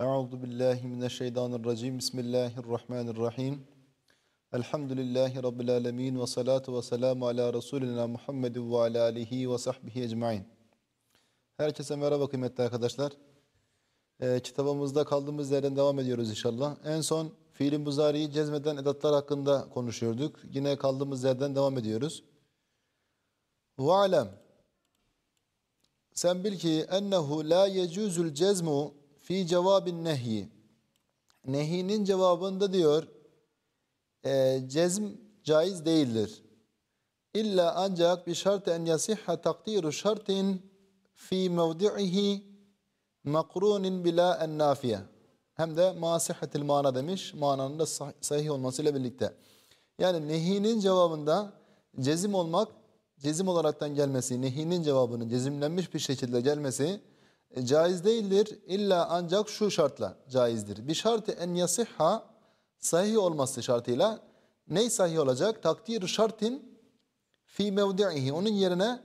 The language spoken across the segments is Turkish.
Euzu billahi mineşşeytanirracim. Bismillahirrahmanirrahim. Elhamdülillahi rabbil alamin ve salatu ve selamu ala resulina Muhammedin ve ala alihi ve sahbihi ecmaîn. Herkese merhaba kıymetli arkadaşlar. Ee, kitabımızda kaldığımız yerden devam ediyoruz inşallah. En son fiilin muzariyi cezmeden edatlar hakkında konuşuyorduk. Yine kaldığımız yerden devam ediyoruz. Ve alem sen bil ki ennehu la yecuzul cezmu fi cevabin nehyi. Nehinin cevabında diyor e, cezm caiz değildir. İlla ancak bir şart en yasihha takdiru şartin fi mevdi'ihi makrunin bila en nafiye. Hem de masihatil mana demiş. Mananın da sah- sahih olmasıyla birlikte. Yani nehinin cevabında cezim olmak, cezim olaraktan gelmesi, nehinin cevabının cezimlenmiş bir şekilde gelmesi e, caiz değildir. İlla ancak şu şartla caizdir. Bir şartı en yasihha sahih olması şartıyla ney sahih olacak? Takdir şartin fi mevdi'ihi. Onun yerine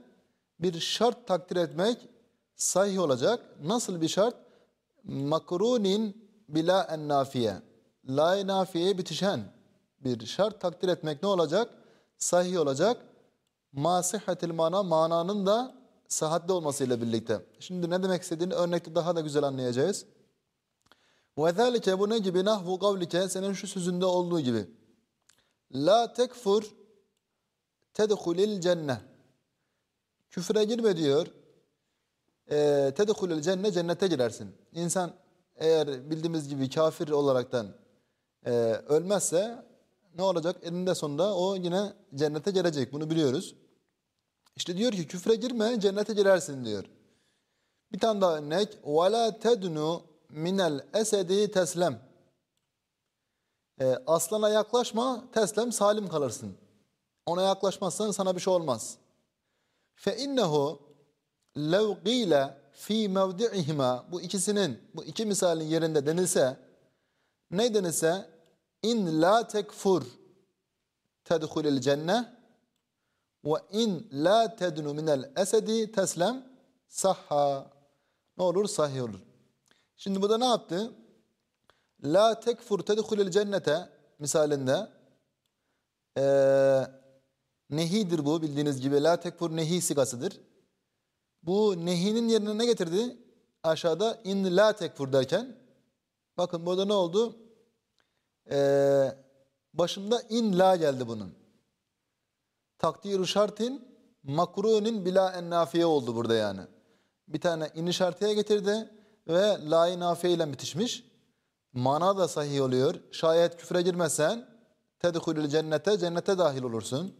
bir şart takdir etmek sahih olacak. Nasıl bir şart? Makrunin bila en nafiye. La nafiyeye bitişen bir şart takdir etmek ne olacak? Sahih olacak. Masihatil mana mananın da sıhhatli olmasıyla birlikte. Şimdi ne demek istediğini örnekte daha da güzel anlayacağız. Zâlike bu ne gibi? Nahvu kavlike senin şu sözünde olduğu gibi. La tekfur tedhulil cenne. Küfre girme diyor. E, tedhulil cenne cennete girersin. İnsan eğer bildiğimiz gibi kafir olaraktan e, ölmezse ne olacak? Eninde sonunda o yine cennete girecek. Bunu biliyoruz. İşte diyor ki küfre girme cennete girersin diyor. Bir tane daha örnek. وَلَا تَدْنُ minel esedi teslem. E, aslana yaklaşma, teslem salim kalırsın. Ona yaklaşmazsan sana bir şey olmaz. Fe innehu lev qile fi mevdi'ihima bu ikisinin bu iki misalin yerinde denilse ne denilse in la tekfur tedhulil cenne ve in la tednu minel esedi teslem sahha ne olur sahih olur. Şimdi bu da ne yaptı? La tekfur tedhulil cennete misalinde ee, nehidir bu bildiğiniz gibi. La tekfur nehi sigasıdır. Bu nehinin yerine ne getirdi? Aşağıda in la tekfur derken bakın burada ne oldu? Ee, başında in la geldi bunun. Takdir şartin makrunin bila en nafiye oldu burada yani. Bir tane in şartıya getirdi ve la nafiye ile bitişmiş. Mana da sahih oluyor. Şayet küfre girmezsen tedhulül cennete cennete dahil olursun.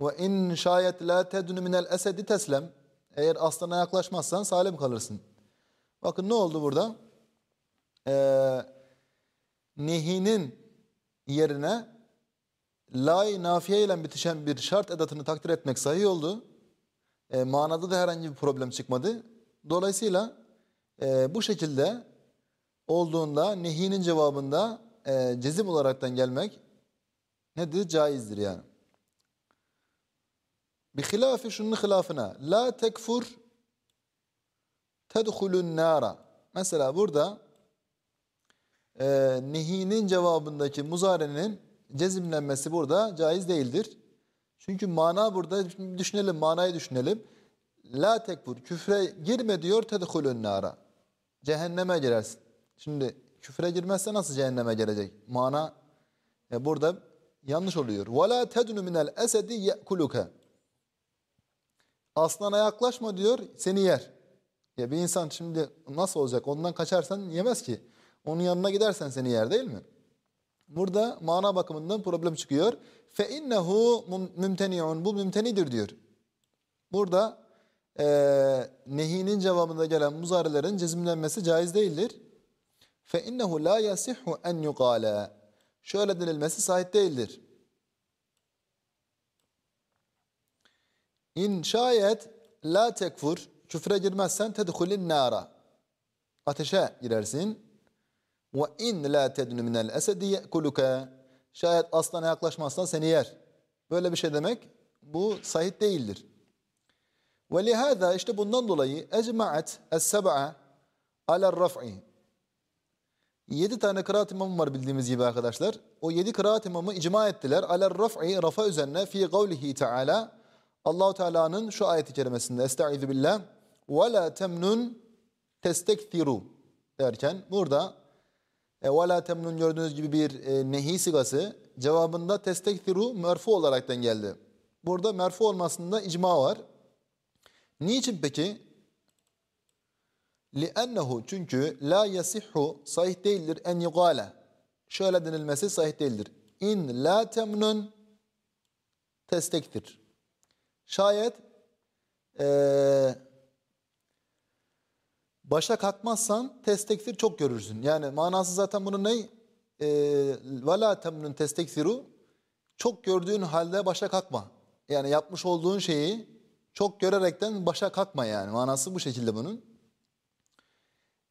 Ve in şayet la tedunu minel esedi teslem eğer aslana yaklaşmazsan salim kalırsın. Bakın ne oldu burada? Ee, nehinin yerine la nafiye ile bitişen bir şart edatını takdir etmek sahih oldu. E, manada da herhangi bir problem çıkmadı. Dolayısıyla e, bu şekilde olduğunda nehinin cevabında e, cezim olaraktan gelmek nedir? Caizdir yani. Bir hilafi şunun hilafına. La tekfur tedhulun nara. Mesela burada e, nehinin cevabındaki muzarenin cezimlenmesi burada caiz değildir. Çünkü mana burada düşünelim manayı düşünelim. La tekfur küfre girme diyor tedhulün nara. Cehenneme girersin. Şimdi küfre girmezse nasıl cehenneme gelecek? Mana e, burada yanlış oluyor. Ve la tednu minel esedi ye'kuluke. Aslana yaklaşma diyor seni yer. Ya bir insan şimdi nasıl olacak? Ondan kaçarsan yemez ki. Onun yanına gidersen seni yer değil mi? Burada mana bakımından problem çıkıyor. Fe innehu mümteni'un. Bu mümtenidir diyor. Burada e, nehinin cevabında gelen muzarelerin cezimlenmesi caiz değildir. Fe innehu la yasihhu en yuqala. Şöyle denilmesi sahih değildir. İn şayet la tekfur küfre girmezsen tedhulin nara. Ateşe girersin. Ve in la tednu minel esedi ye'kuluke. Şayet aslana yaklaşmazsan seni yer. Böyle bir şey demek bu sahih değildir. Ve lihâzâ işte bundan dolayı ecma'at es-seb'a ala raf'i. Yedi tane kıraat imamı var bildiğimiz gibi arkadaşlar. O yedi kıraat imamı icma ettiler. Aler raf'i rafa üzerine fi kavlihi teala Allahu Teala'nın şu ayeti kerimesinde Estaizu billah ve la temnun testektiru derken burada e, ve la temnun gördüğünüz gibi bir e, nehi sigası cevabında testektiru merfu olaraktan geldi. Burada merfu olmasında icma var. Niçin peki? لِأَنَّهُ çünkü la yasihhu sahih değildir en yugale. Şöyle denilmesi sahih değildir. İn la temnun testektir. Şayet ee, başa kalkmazsan testektir çok görürsün. Yani manası zaten bunun ne? E, ve la temnun testektiru çok gördüğün halde başa kalkma. Yani yapmış olduğun şeyi çok görerekten başa kalkma yani. Manası bu şekilde bunun.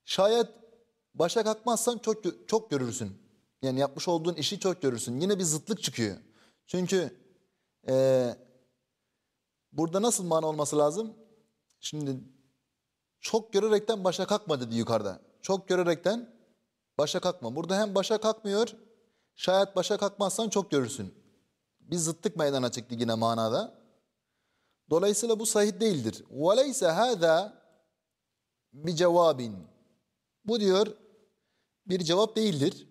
Şayet başa kalkmazsan çok çok görürsün. Yani yapmış olduğun işi çok görürsün. Yine bir zıtlık çıkıyor. Çünkü e, burada nasıl mana olması lazım? Şimdi çok görerekten başa kalkma dedi yukarıda. Çok görerekten başa kalkma. Burada hem başa kalkmıyor, şayet başa kalkmazsan çok görürsün. Bir zıtlık meydana çıktı yine manada. Dolayısıyla bu sahih değildir. وَلَيْسَ هَذَا بِجَوَابٍ bu diyor bir cevap değildir.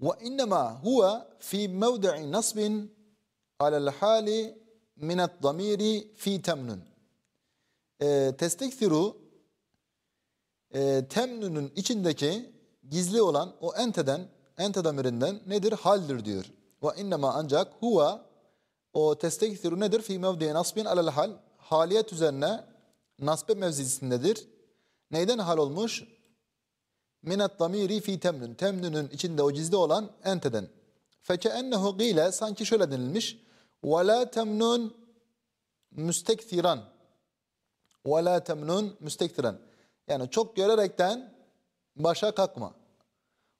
Ve innema huve fi mevdi'i nasbin alel hali minet damiri fi temnun. e, testekthiru e, temnunun içindeki gizli olan o enteden, ente damirinden nedir? Haldir diyor. Ve innema ancak huve o testekthiru nedir? Fi mevdi'i nasbin alel hal. Haliyet üzerine nasbe mevzisindedir Neyden hal olmuş? Minet damiri fi temnun. Temnunun içinde o gizli olan enteden. Feke ennehu gile sanki şöyle denilmiş. Ve la temnun müstektiran. Ve la temnun müstektiran. Yani çok görerekten başa kalkma.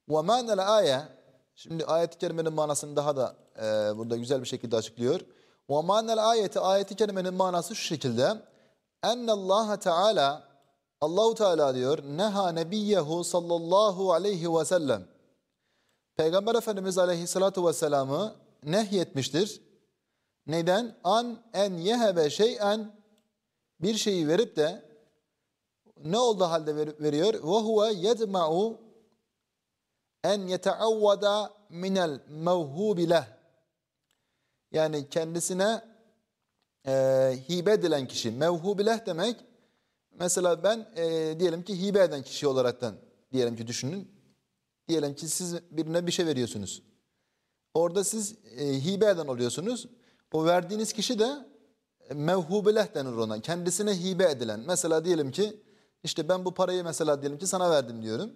Ve manel aya Şimdi ayet-i kerimenin manasını daha da e, burada güzel bir şekilde açıklıyor. Ve manel ayeti ayet-i kerimenin manası şu şekilde. Ennallaha Teala Allahu Teala diyor neha nebiyyehu sallallahu aleyhi ve sellem Peygamber Efendimiz aleyhissalatu vesselam'ı nehyetmiştir. Neden? An en yehebe şeyen bir şeyi verip de ne oldu halde veriyor? Ve huve yedma'u en yeteavvada minel mevhubi leh. Yani kendisine e, hibe edilen kişi. Mevhubi demek Mesela ben e, diyelim ki hibe eden kişi olaraktan diyelim ki düşünün. Diyelim ki siz birine bir şey veriyorsunuz. Orada siz e, hibe eden oluyorsunuz. O verdiğiniz kişi de mevhubeleh denir ona. Kendisine hibe edilen. Mesela diyelim ki işte ben bu parayı mesela diyelim ki sana verdim diyorum.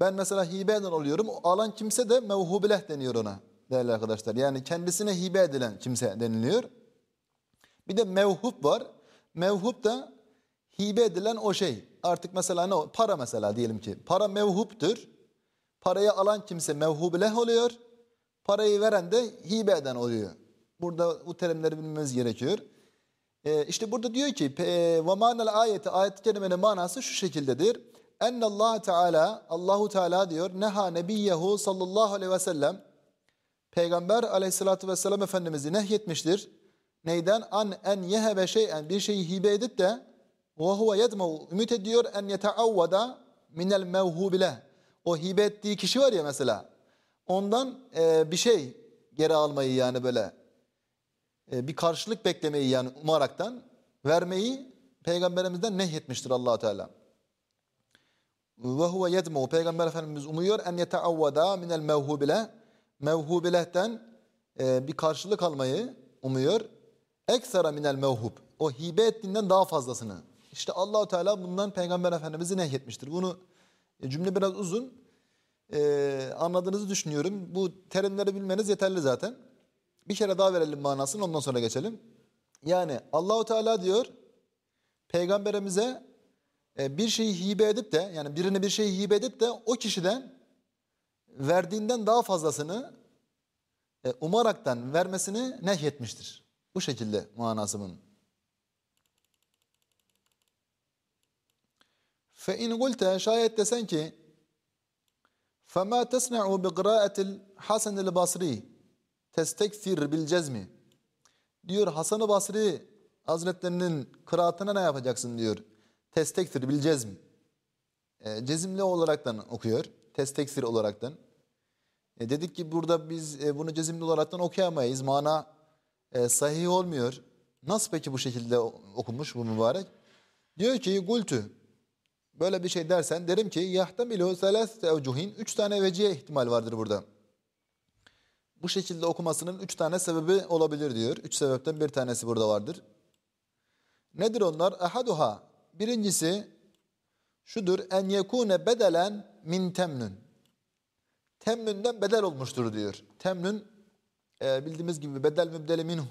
Ben mesela hibe eden oluyorum. O alan kimse de mevhubeleh deniyor ona değerli arkadaşlar. Yani kendisine hibe edilen kimse deniliyor. Bir de mevhub var. Mevhub da hibe edilen o şey. Artık mesela ne? Para mesela diyelim ki. Para mevhuptur. Parayı alan kimse mevhubileh oluyor. Parayı veren de hibe eden oluyor. Burada bu terimleri bilmemiz gerekiyor. Ee, işte burada diyor ki ve manel ayeti ayet-i manası şu şekildedir. Allah Teala Allahu Teala diyor neha nebiyyehu sallallahu aleyhi ve sellem Peygamber aleyhissalatü vesselam Efendimiz'i nehyetmiştir. Neyden? An en yehebe şeyen bir şeyi hibe edip de ve huve yedmev ümit ediyor en yeteavvada minel mevhubile. O hibe ettiği kişi var ya mesela. Ondan e, bir şey geri almayı yani böyle e, bir karşılık beklemeyi yani umaraktan vermeyi peygamberimizden nehyetmiştir allah Teala. Ve huve yedmev peygamber efendimiz umuyor en yeteavvada minel mevhubile mevhubilehten e, bir karşılık almayı umuyor. Eksera minel mevhub. O hibe ettiğinden daha fazlasını. İşte Allahu Teala bundan Peygamber Efendimiz'i nehyetmiştir. Bunu e, cümle biraz uzun. Ee, anladığınızı düşünüyorum. Bu terimleri bilmeniz yeterli zaten. Bir kere daha verelim manasını ondan sonra geçelim. Yani Allahu Teala diyor peygamberimize e, bir şeyi hibe edip de yani birine bir şeyi hibe edip de o kişiden verdiğinden daha fazlasını e, umaraktan vermesini nehyetmiştir. Bu şekilde manası bunun. Fe in gulte şayet desen ki فَمَا تَسْنَعُ بِقِرَاءَةِ الْحَسَنِ الْبَصْرِي testekfir bil cezmi. Diyor Hasan-ı Basri Hazretlerinin kıraatına ne yapacaksın diyor. Testekfir bil cezm. E, cezimli olaraktan okuyor. Testekfir olaraktan. E, dedik ki burada biz e, bunu cezimli olaraktan okuyamayız. Mana e, sahih olmuyor. Nasıl peki bu şekilde okumuş bu mübarek? Diyor ki gultü. Böyle bir şey dersen derim ki yahtamilu selâs tevcuhin. Üç tane vecihe ihtimal vardır burada. Bu şekilde okumasının üç tane sebebi olabilir diyor. Üç sebepten bir tanesi burada vardır. Nedir onlar? Ahaduha. Birincisi şudur. En yekune bedelen min temnün. Temnünden bedel olmuştur diyor. Temnün e, bildiğimiz gibi bedel mübdeli minhu.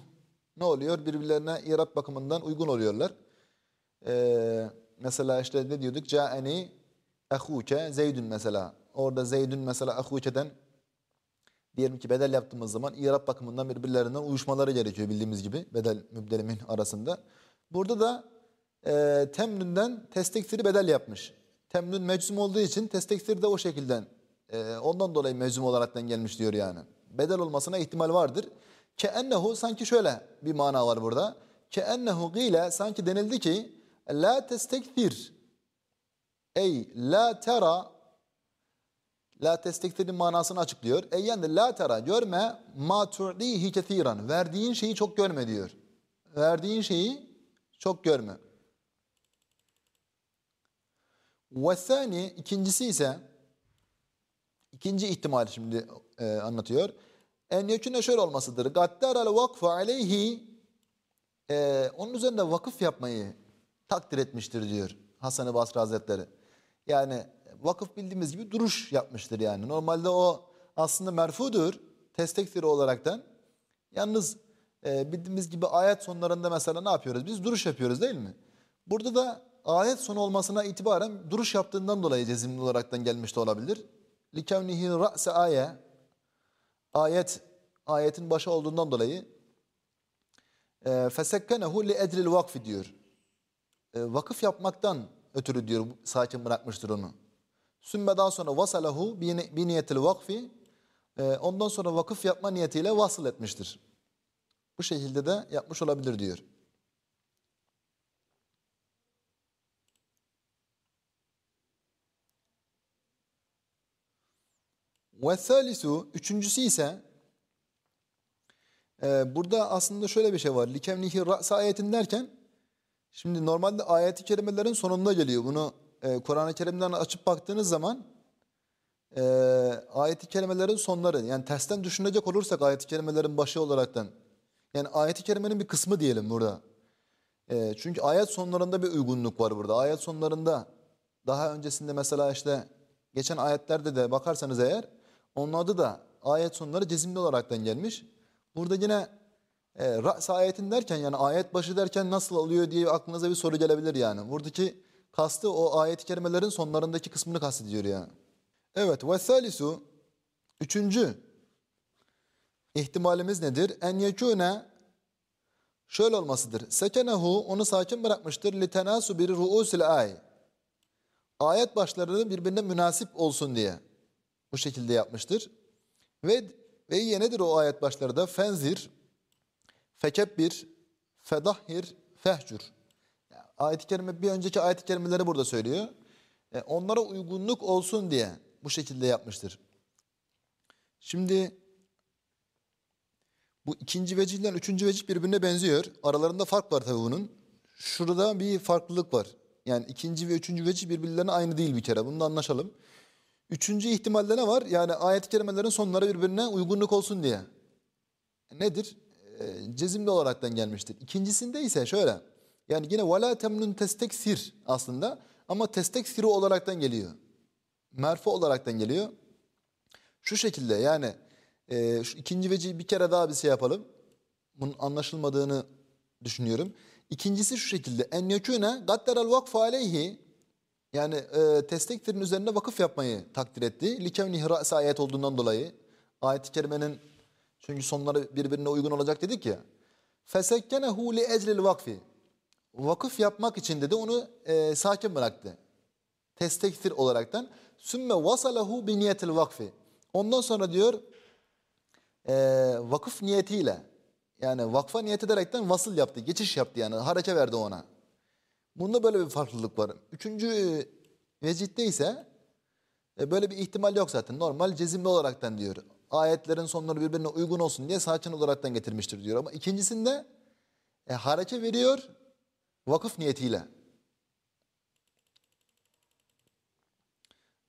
Ne oluyor? Birbirlerine irap bakımından uygun oluyorlar. E, mesela işte ne diyorduk? Ca'eni ahuke zeydün mesela. Orada zeydün mesela ahuke'den diyelim ki bedel yaptığımız zaman irap bakımından birbirlerinden uyuşmaları gerekiyor bildiğimiz gibi bedel mübdelimin arasında. Burada da e, temnünden testekfiri bedel yapmış. Temnün meczum olduğu için testekfir de o şekilden e, ondan dolayı meczum olaraktan gelmiş diyor yani. Bedel olmasına ihtimal vardır. Ke ennehu sanki şöyle bir mana var burada. Ke ennehu gile sanki denildi ki la testekfir ey la tera La testektirin manasını açıklıyor. E yani la tera görme ma tu'dihi kethiran. Verdiğin şeyi çok görme diyor. Verdiğin şeyi çok görme. Ve thani ikincisi ise ikinci ihtimal şimdi e, anlatıyor. En yekune şöyle olmasıdır. Gaddarel vakfu aleyhi e, onun üzerinde vakıf yapmayı takdir etmiştir diyor Hasan-ı Basri Hazretleri. Yani vakıf bildiğimiz gibi duruş yapmıştır yani. Normalde o aslında merfudur testekfiri olaraktan. Yalnız e, bildiğimiz gibi ayet sonlarında mesela ne yapıyoruz? Biz duruş yapıyoruz değil mi? Burada da ayet sonu olmasına itibaren duruş yaptığından dolayı cezimli olaraktan gelmiş de olabilir. Likevnihi ra'se aye ayet ayetin başı olduğundan dolayı e, fesekkenehu li ecril vakfi diyor. E, vakıf yapmaktan ötürü diyor sakin bırakmıştır onu. Sümme daha sonra vasalahu bi niyetil vakfi e, ondan sonra vakıf yapma niyetiyle vasıl etmiştir. Bu şekilde de yapmış olabilir diyor. Ve thalisu üçüncüsü ise e, burada aslında şöyle bir şey var. Likevnihi ra'sa ayetin derken şimdi normalde ayeti kerimelerin sonunda geliyor. Bunu e, Kur'an-ı Kerim'den açıp baktığınız zaman e, ayeti kerimelerin sonları yani tersten düşünecek olursak ayeti kerimelerin başı olaraktan yani ayeti kerimenin bir kısmı diyelim burada. E, çünkü ayet sonlarında bir uygunluk var burada. Ayet sonlarında daha öncesinde mesela işte geçen ayetlerde de bakarsanız eğer onun adı da ayet sonları cezimli olaraktan gelmiş. Burada yine e, Ra's ayetin derken yani ayet başı derken nasıl oluyor diye aklınıza bir soru gelebilir yani. Buradaki kastı o ayet-i kerimelerin sonlarındaki kısmını kastediyor yani. Evet ve salisu üçüncü ihtimalimiz nedir? En yekûne şöyle olmasıdır. Sekenehu onu sakin bırakmıştır. Li tenasu bir ruusil ay. Ayet başları birbirine münasip olsun diye. Bu şekilde yapmıştır. Ve ve yine nedir o ayet başları da? Fenzir, fekebbir, fedahhir, fehcur. Ayet-i kerime bir önceki ayet-i kerimeleri burada söylüyor. E, onlara uygunluk olsun diye bu şekilde yapmıştır. Şimdi bu ikinci vecihle üçüncü vecih birbirine benziyor. Aralarında fark var tabii bunun. Şurada bir farklılık var. Yani ikinci ve üçüncü vecih birbirlerine aynı değil bir kere. Bunu da anlaşalım. Üçüncü ihtimalde ne var? Yani ayet-i kerimelerin sonları birbirine uygunluk olsun diye. Nedir? E, cezimli olaraktan gelmiştir. İkincisinde ise şöyle. Yani yine وَلَا temnun testeksir aslında ama testeksiru olaraktan geliyor. Merfu olaraktan geliyor. Şu şekilde yani e, şu ikinci vecihi bir kere daha bir şey yapalım. Bunun anlaşılmadığını düşünüyorum. İkincisi şu şekilde. En yekûne gadderel vakfu aleyhi yani e, testekfirin üzerine vakıf yapmayı takdir etti. Likevni hırası ayet olduğundan dolayı. Ayet-i kerimenin çünkü sonları birbirine uygun olacak dedik ya. Fesekkenehu li eclil vakfi vakıf yapmak için dedi onu e, sakin bıraktı. Testekfir olaraktan. Sümme vasalahu bi niyetil vakfi. Ondan sonra diyor e, vakıf niyetiyle yani vakfa niyet ederekten vasıl yaptı, geçiş yaptı yani hareke verdi ona. Bunda böyle bir farklılık var. Üçüncü vecitte ise e, böyle bir ihtimal yok zaten. Normal cezimli olaraktan diyor. Ayetlerin sonları birbirine uygun olsun diye sakin olaraktan getirmiştir diyor. Ama ikincisinde e, hareke veriyor vakıf niyetiyle.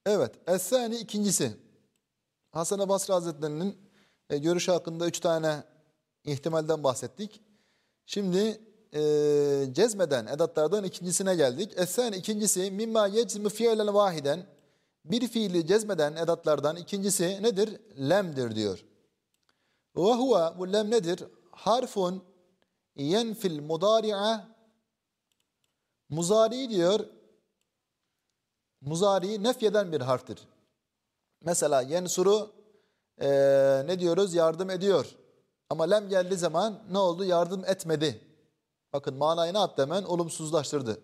Evet. Es-sani ikincisi. Hasan-ı Basri Hazretleri'nin e, görüşü hakkında üç tane ihtimalden bahsettik. Şimdi e, cezmeden edatlardan ikincisine geldik. Es-sani ikincisi mimma yeczmu fiilen vahiden bir fiili cezmeden edatlardan ikincisi nedir? Lemdir diyor. Ve huve bu lem nedir? Harfun yenfil mudari'a muzari diyor. Muzari nefyeden bir harftir. Mesela yensuru e, ne diyoruz? Yardım ediyor. Ama lem geldiği zaman ne oldu? Yardım etmedi. Bakın manayı ne yaptı hemen? Olumsuzlaştırdı.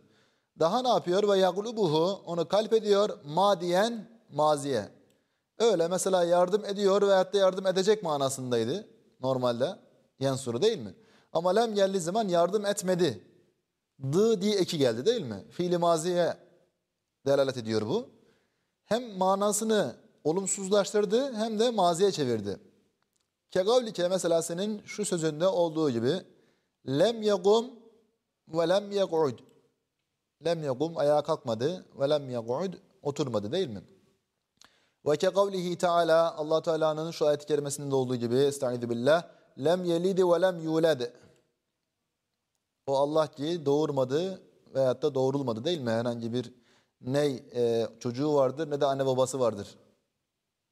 Daha ne yapıyor? Ve yaglubuhu onu kalp ediyor madiyen maziye. Öyle mesela yardım ediyor veyahut da yardım edecek manasındaydı normalde. Yensuru değil mi? Ama lem geldiği zaman yardım etmedi. Dı diye eki geldi değil mi? Fiili maziye delalet ediyor bu. Hem manasını olumsuzlaştırdı hem de maziye çevirdi. Kegavlike mesela senin şu sözünde olduğu gibi lem yegum ve lem yeg'ud. Lem yegum ayağa kalkmadı ve lem yeg'ud oturmadı değil mi? Ve kegavlihi teala Allah Teala'nın şu ayet-i kerimesinde olduğu gibi estaizu billah lem yelidi ve lem yulad. O Allah ki doğurmadı veyahut da doğurulmadı değil mi? Herhangi bir ne e, çocuğu vardır ne de anne babası vardır.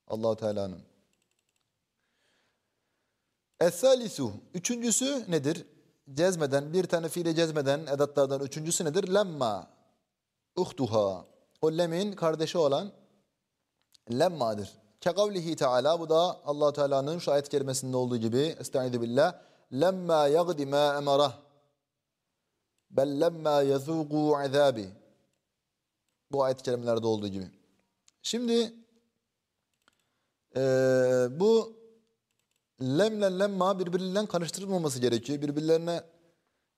Allahu Teala'nın. Es-salisu. Üçüncüsü nedir? Cezmeden, bir tane fiile cezmeden edatlardan üçüncüsü nedir? Lemma. Uhtuha. O lemin kardeşi olan lemmadır. Kekavlihi Teala bu da allah Teala'nın şu ayet kerimesinde olduğu gibi Estaizu billah. Lemma yagdi ma emarah. Bel lemma yezugu azabi. Bu ayet kelimelerde olduğu gibi. Şimdi e, bu lemle lemma birbirinden karıştırılmaması gerekiyor. Birbirlerine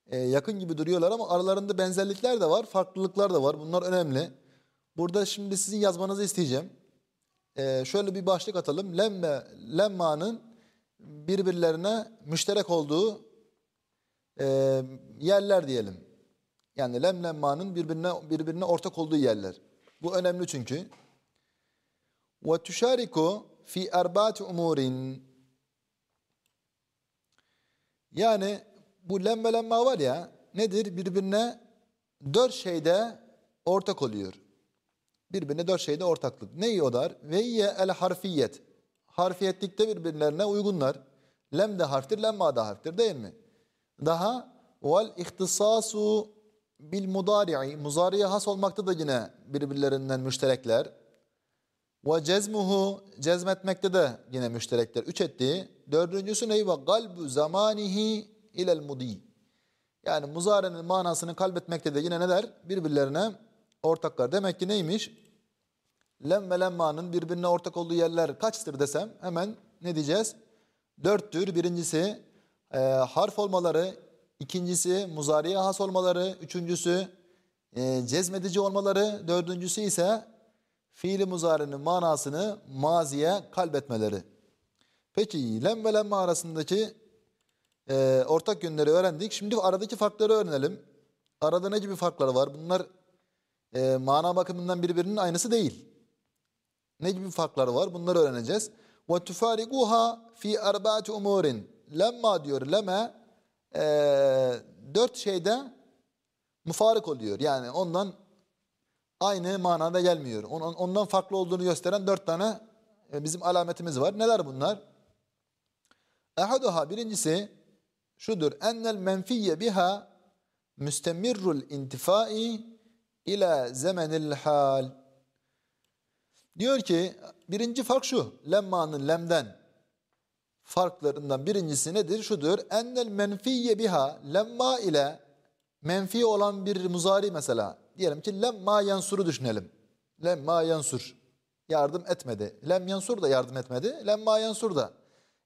e, yakın gibi duruyorlar ama aralarında benzerlikler de var, farklılıklar da var. Bunlar önemli. Burada şimdi sizin yazmanızı isteyeceğim. E, şöyle bir başlık atalım. Lemme, lemma'nın birbirlerine müşterek olduğu e, yerler diyelim. Yani lem lemma'nın birbirine, birbirine ortak olduğu yerler. Bu önemli çünkü. Tuşariku fi erba'ati umurin. Yani bu lemme lemma var ya nedir? Birbirine dört şeyde ortak oluyor. Birbirine dört şeyde ortaklık. Neyi o dar? Ve ye el harfiyet. Harfiyetlikte birbirlerine uygunlar. Lem de harftir, lemma da harftir değil mi? Daha vel ihtisasu bil mudari'i. Muzariye has olmakta da yine birbirlerinden müşterekler. Ve cezmuhu cezmetmekte de yine müşterekler. Üç ettiği. Dördüncüsü ney? Ve galbu zamanihi ilel mudi. Yani muzarenin manasını kalbetmekte de yine neler? Birbirlerine ortaklar. Demek ki neymiş? Lem ve lemmanın birbirine ortak olduğu yerler kaçtır desem hemen ne diyeceğiz? Dörttür. Birincisi e, harf olmaları, ikincisi muzariye has olmaları, üçüncüsü e, cezmedici olmaları, dördüncüsü ise fiili muzarinin manasını maziye kalbetmeleri. Peki lem ve lemme arasındaki e, ortak yönleri öğrendik. Şimdi aradaki farkları öğrenelim. Arada ne gibi farklar var? Bunlar e, mana bakımından birbirinin aynısı değil. Ne gibi farklar var? Bunları öğreneceğiz. Tufariguha fi erbaati umurin. Lemma diyor leme e, dört şeyde mufarik oluyor. Yani ondan aynı manada gelmiyor. Ondan farklı olduğunu gösteren dört tane e, bizim alametimiz var. Neler bunlar? Ehaduha birincisi şudur. Ennel menfiyye biha müstemirrul intifai ila zemenil hal. Diyor ki birinci fark şu. Lemmanın lemden farklarından birincisi nedir? Şudur. Ennel menfiyye biha lemma ile menfi olan bir muzari mesela. Diyelim ki lemma yansuru düşünelim. Lemma yansur. Yardım etmedi. Lem yansur da yardım etmedi. Lemma yansur da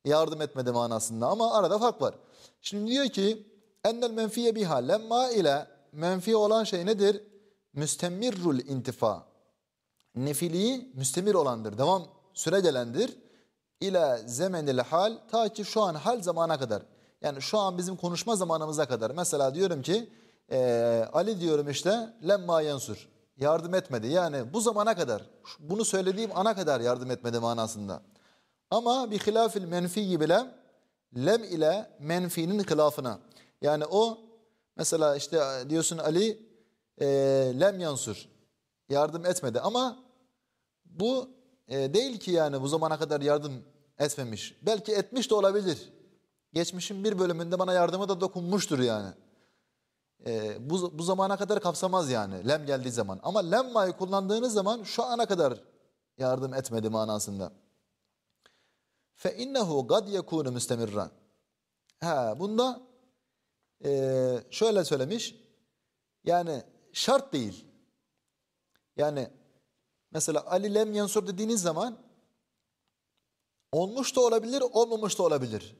yardım etmedi manasında ama arada fark var. Şimdi diyor ki ennel menfiye biha lemma ile menfi olan şey nedir? Müstemirrul intifa. Nefiliği müstemir olandır. Devam süre gelendir. İle zemenil hal ta ki şu an hal zamana kadar. Yani şu an bizim konuşma zamanımıza kadar. Mesela diyorum ki eee, Ali diyorum işte lemma yansur. Yardım etmedi. Yani bu zamana kadar. Bunu söylediğim ana kadar yardım etmedi manasında. Ama bir hilafil menfi gibi lem, lem ile menfinin hilafına. Yani o mesela işte diyorsun Ali e, lem yansur. Yardım etmedi ama bu e, değil ki yani bu zamana kadar yardım etmemiş. Belki etmiş de olabilir. Geçmişin bir bölümünde bana yardımı da dokunmuştur yani. E, bu, bu zamana kadar kapsamaz yani lem geldiği zaman. Ama lemmayı kullandığınız zaman şu ana kadar yardım etmedi manasında. Fe innehu gad yekunu müstemirran. Ha bunda e, şöyle söylemiş. Yani şart değil. Yani mesela Ali lem yansur dediğiniz zaman olmuş da olabilir, olmamış da olabilir.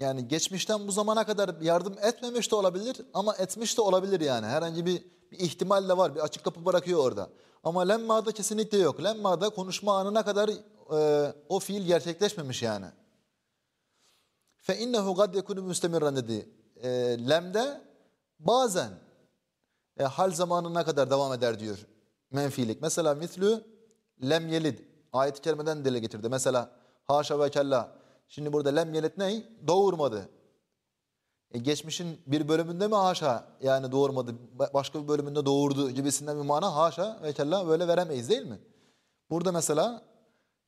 Yani geçmişten bu zamana kadar yardım etmemiş de olabilir ama etmiş de olabilir yani. Herhangi bir, bir ihtimal de var. Bir açık kapı bırakıyor orada. Ama lemmada kesinlikle yok. Lemmada konuşma anına kadar e, o fiil gerçekleşmemiş yani. Fe innehu gad yekunu müstemirran dedi. E, lemde bazen e, hal zamanına kadar devam eder diyor menfilik. Mesela mislü lem yelid ayet-i kerimeden dile getirdi. Mesela haşa ve kella. Şimdi burada lem yelid ne? Doğurmadı. E, geçmişin bir bölümünde mi haşa yani doğurmadı ba- başka bir bölümünde doğurdu gibisinden bir mana haşa ve kella böyle veremeyiz değil mi? Burada mesela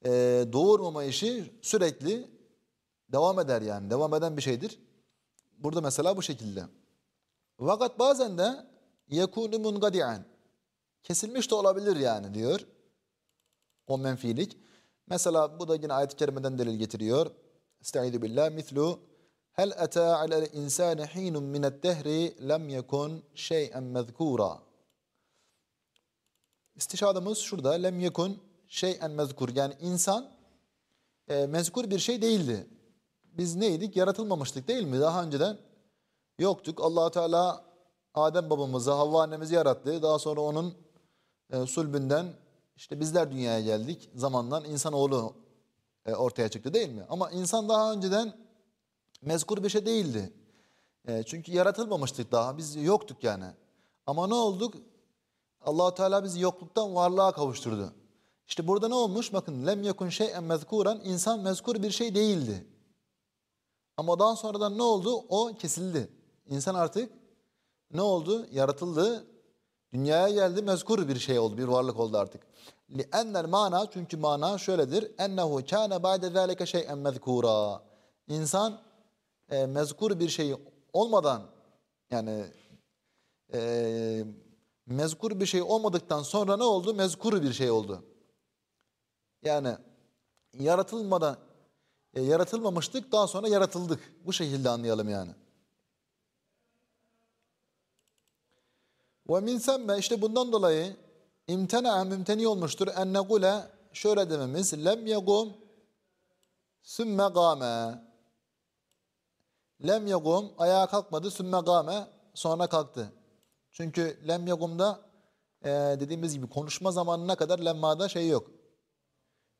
e, doğurmama işi sürekli devam eder yani devam eden bir şeydir. Burada mesela bu şekilde. Fakat bazen de yekunu mungadi'an kesilmiş de olabilir yani diyor o menfilik. Mesela bu da yine ayet-i kerimeden delil getiriyor. Estaizu billah mislu Hel ata alel insani hinun mined dehri lem yekun şey'en mezkura. İstişadımız şurada. Lem yekun şey'en mezkur. Yani insan e, mezkur bir şey değildi. Biz neydik? Yaratılmamıştık değil mi? Daha önceden yoktuk. allah Teala Adem babamızı, Havva annemizi yarattı. Daha sonra onun e, sulbünden işte bizler dünyaya geldik. Zamandan insanoğlu e, ortaya çıktı değil mi? Ama insan daha önceden mezkur bir şey değildi. E, çünkü yaratılmamıştık daha. Biz yoktuk yani. Ama ne olduk? allah Teala bizi yokluktan varlığa kavuşturdu. İşte burada ne olmuş? Bakın lem yekun şey'en mezkuran insan mezkur bir şey değildi. Ama daha sonradan ne oldu? O kesildi. İnsan artık ne oldu? Yaratıldı. Dünyaya geldi. Mezkur bir şey oldu. Bir varlık oldu artık. لِأَنَّ mana Çünkü mana şöyledir. اَنَّهُ كَانَ بَعْدَ ذَٰلِكَ شَيْئًا مَذْكُورًا İnsan e, mezkur bir şey olmadan yani e, mezkur bir şey olmadıktan sonra ne oldu? Mezkur bir şey oldu. Yani yaratılmadan e, yaratılmamıştık daha sonra yaratıldık. Bu şekilde anlayalım yani. Ve min semme işte bundan dolayı imtena mümteni olmuştur. En negule şöyle dememiz lem yegum sümme gâme lem yegum ayağa kalkmadı sümme gâme sonra kalktı. Çünkü lem yegumda e, dediğimiz gibi konuşma zamanına kadar lemmada şey yok.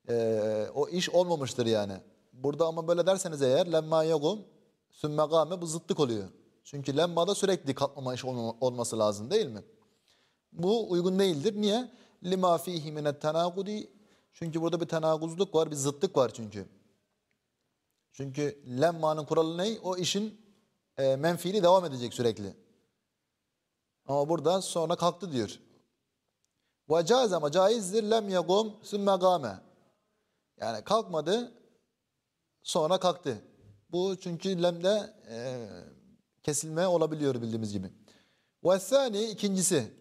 E, o iş olmamıştır yani. Burada ama böyle derseniz eğer lemma yegum sümme gâme bu zıtlık oluyor. Çünkü lemmada sürekli kalkmama iş olma- olması lazım değil mi? Bu uygun değildir. Niye? Lima fihi minet tenakudi. Çünkü burada bir tenakuzluk var, bir zıtlık var çünkü. Çünkü lemmanın kuralı ne? O işin e, menfiili devam edecek sürekli. Ama burada sonra kalktı diyor. Ve caiz ama caizdir. Lem yegum sümme gâme. Yani kalkmadı, sonra kalktı. Bu çünkü lemde e, kesilme olabiliyor bildiğimiz gibi. Ve sani ikincisi.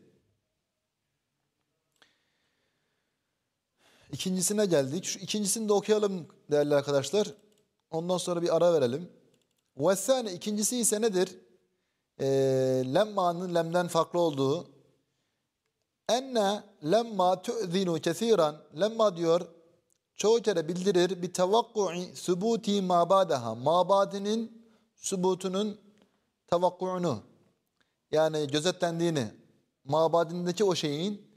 İkincisine geldik. Şu ikincisini de okuyalım değerli arkadaşlar. Ondan sonra bir ara verelim. Ve sani ikincisi ise nedir? E, lemmanın lemden farklı olduğu. enne lemma tu'zinu kesiran lemma diyor çoğu kere bildirir bir tevakku'i subuti mabadaha mabadinin subutunun tevakku'unu yani gözetlendiğini mabadindeki o şeyin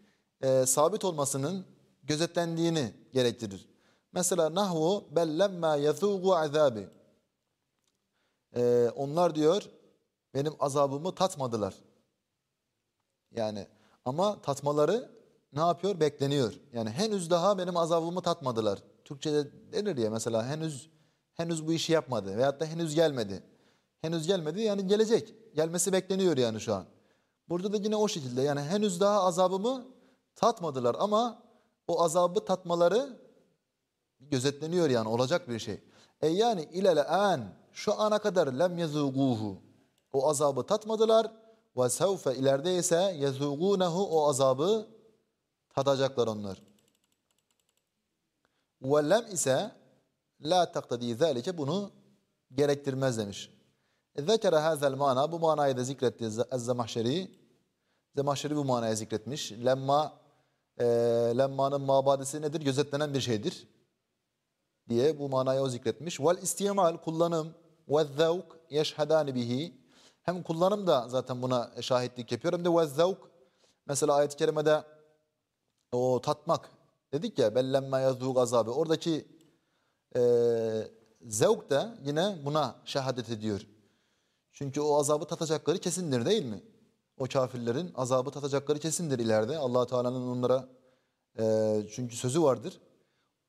e, sabit olmasının gözetlendiğini gerektirir. Mesela nahvu bellemma yazugu azabi Ee, onlar diyor benim azabımı tatmadılar. Yani ama tatmaları ne yapıyor? Bekleniyor. Yani henüz daha benim azabımı tatmadılar. Türkçe'de denir ya mesela henüz henüz bu işi yapmadı veyahut da henüz gelmedi. Henüz gelmedi yani gelecek. Gelmesi bekleniyor yani şu an. Burada da yine o şekilde yani henüz daha azabımı tatmadılar ama o azabı tatmaları gözetleniyor yani olacak bir şey. E yani ilele an şu ana kadar lem yezuguhu o azabı tatmadılar ve sevfe ileride ise yezugunehu o azabı tadacaklar onlar. Ve lem ise la taktadi zalike bunu gerektirmez demiş. Zekere hazel mana bu manayı da zikretti Ez-Zemahşeri. Zemahşeri bu manayı zikretmiş. Lemma e, lemmanın mabadesi nedir? Gözetlenen bir şeydir diye bu manayı o zikretmiş. Vel istimal kullanım ve zevk yeşhedani bihi. Hem kullanım da zaten buna şahitlik yapıyor hem de ve zevk. Mesela ayet-i kerimede o tatmak dedik ya bellemme yazduğu azabı. Oradaki e, zevk de yine buna şehadet ediyor. Çünkü o azabı tatacakları kesindir değil mi? O kafirlerin azabı tatacakları kesindir ileride. allah Teala'nın onlara e, çünkü sözü vardır.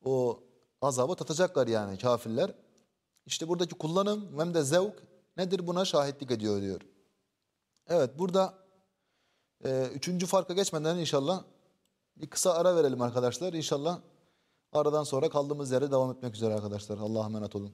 O azabı tatacaklar yani kafirler. İşte buradaki kullanım hem de zevk nedir buna şahitlik ediyor diyor. Evet burada e, üçüncü farka geçmeden inşallah bir kısa ara verelim arkadaşlar. İnşallah aradan sonra kaldığımız yere devam etmek üzere arkadaşlar. Allah'a emanet olun.